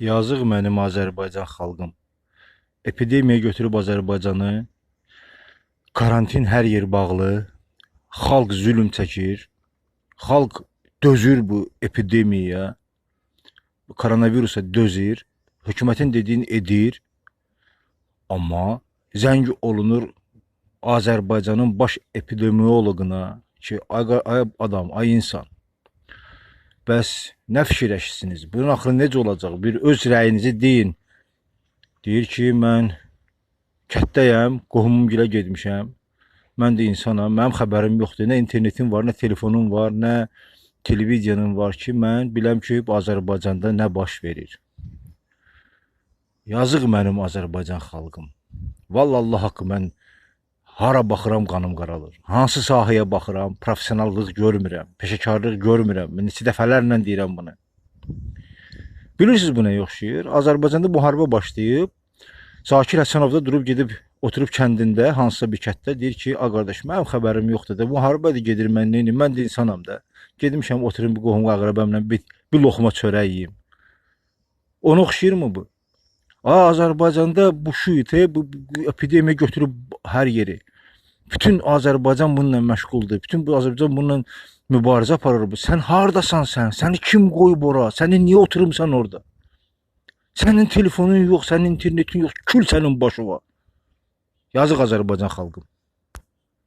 Yazıq mənim Azərbaycan xalqım. Epidemiya götürüb Azərbaycanı. Karantin hər yer bağlı. Xalq zülm çəkir. Xalq dözür bu epidemiyaya. Koronavirusa dözür. Hökumətin dediyini edir. Amma zəng olunur Azərbaycanın baş epidemioloquna ki, ay, ay adam, ay insan. Bəs nə fikirləşirsiniz? Bunun axırı necə olacaq? Bir öz rəyinizi deyin. Deyir ki, mən kətdəyəm, qohumumgilə getmişəm. Mən də insanam, mənim xəbərim yoxdur. Nə internetim var, nə telefonum var, nə televiziyanım var ki, mən biləm ki, Azərbaycanda nə baş verir. Yazıq mənim Azərbaycan xalqım. Vallahi Allah haqqı mən hara baxıram qanım qaralır. Hansı sahəyə baxıram, professionallıq görmürəm, peşəkarlıq görmürəm. Neçə dəfələrlə deyirəm bunu. Bilirsiniz bu nəyə oxşayır? Azərbaycanda müharibə başlayıb. Zakir Həsənov da durub gedib oturub kəndində hansısa bir kətdə deyir ki, "A qardaş, mənim xəbərim yoxdur da. Müharibədir gedir mən edim? Mən də insanam da. Gedmişəm oturum bir qohum əqrəbamla bir, bir loxma çörək yeyim." Ona oxşayırmı bu? Aa, Azərbaycanda bu şüitə, bu, bu epidemiya götürüb hər yeri. Bütün Azərbaycan bununla məşğuldur. Bütün bu Azərbaycan bununla mübarizə aparır. Sən hardasan sən? Səni kim qoyub ora? Səni niyə oturumsan orada? Sənin telefonun yox, sənin internetin yox. Kül sənin başına. Yazıq Azərbaycan xalqım.